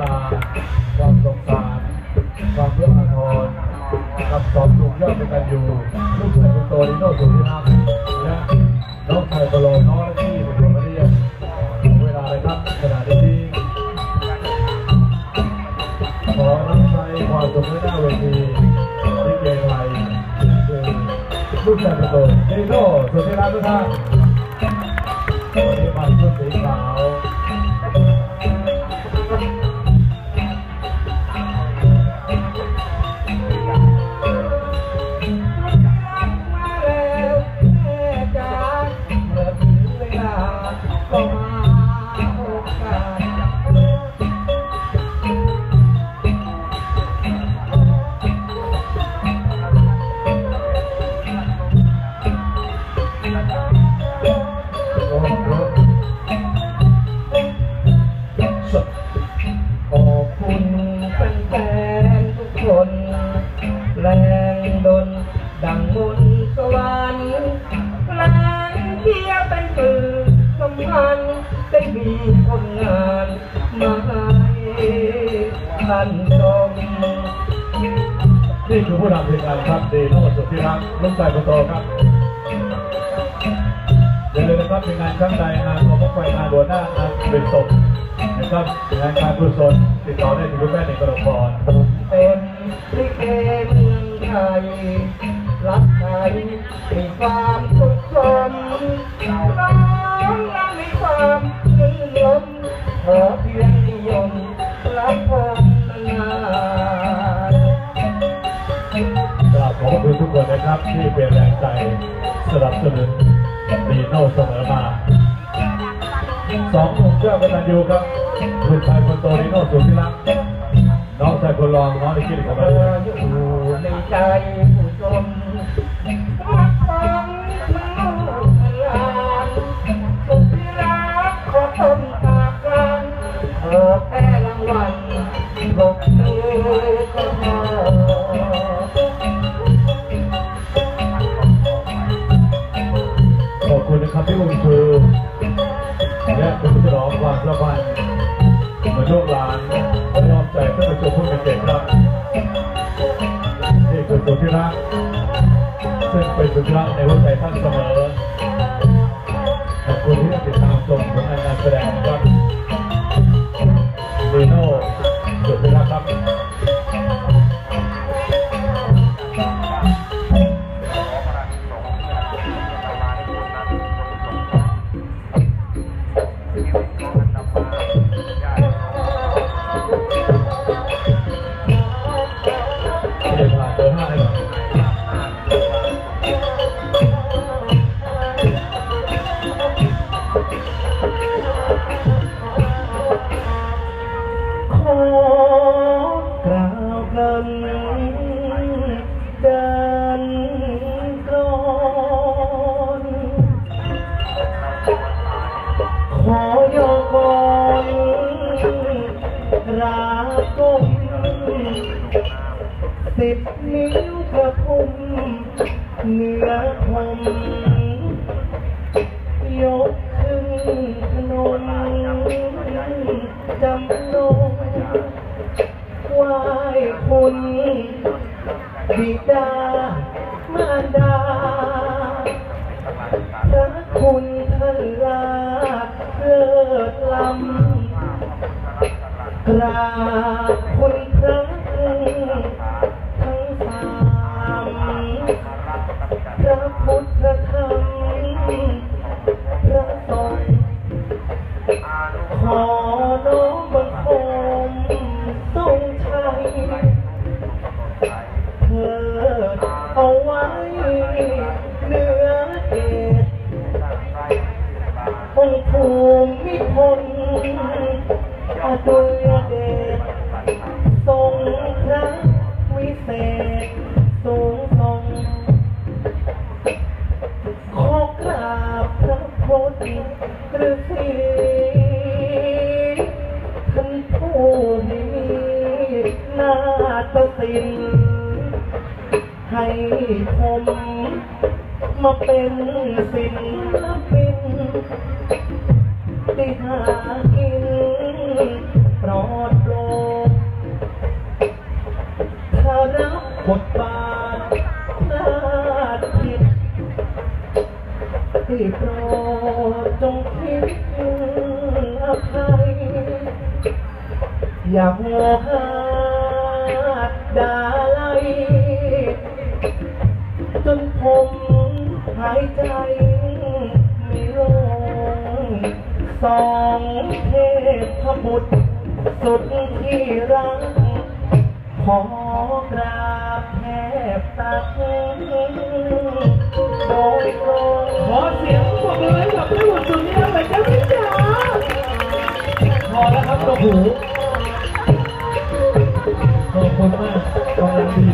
ตา ความสงสาร ความเพื่ออาทรกับสองหนุ่มยอดเป็นกันอยู่ลูกชายคนโตนิโน่สุธิรักและน้องชายโปโลน้องที่เป็นคนมาเรียนเวลาอะไรครับขณะนี้ขอรับใช้ความสุขในหน้าเวทีที่เกไทยคือลูกชายคนโตนิโน่สุธิรักทุกท่านวันนี้มาชุดสีขาวมา ก็ม ท่านชมนี่คือผู้นำทีมงานครับเดโน่สุดที่รักลูกชายคนโตครับอย่าลืมนะครับเป็นงานครั้งใดงานของพวกไฟงานหัวหน้างานเป็นศพนะครับงานการกุศลติดต่อได้ที่คุณแม่ในกระดกพรเป็นลิเกเมืองไทยรักไทยมีความ นะครับ ที่เป็นแรงใจสนับสนุนดีโน่เสมอมาสองหนุ่มเจ้ากตันยูครับลูกชายคนโตดีโน่สุดที่รักน้องชายคนรองน้องนิคิตกับเธมาอเรียอยู่ในใจ ใจก็เป็นตัวพูดเก่งครับนี่คือสุดที่รักซึ่งเป็นสุดที่รักในหัวใจท่านเสมอ บอร์ห้าให้หน่อยขอกล่าวกลันเดินกรอนขอยกก่อนราก้ม สิบนิ้วกระพุ้มเหนือพรมยกขึ้นพนมจำนงไหว้คุณบิดามารดาพระคุณท่านลาเลิศล้ำกราบคุณ เอาไว้เหนือเอตองค์ภูมิพลอดุลเดชทรงพระวิเศษสูงส่งขอกราบพระพุทธฤาษีท่านผู้มีนาฏศิลป์ ให้ผมมาเป็นศิลปินติหากินปลอดโลกถ้ารับบทบาทพลาดผิดที่โปรดจงคิดอภัยอย่าหัวหาดดาไล จนผมหายใจไม่ลงสองเทพบุตรสุดที่รัก ขอกราบแทบตักโดยตรงขอเสียงปรบมือให้กับแม่หมดสุดนี้หน่อยจ้าพี่จ๋าพอแล้วครับตัวหู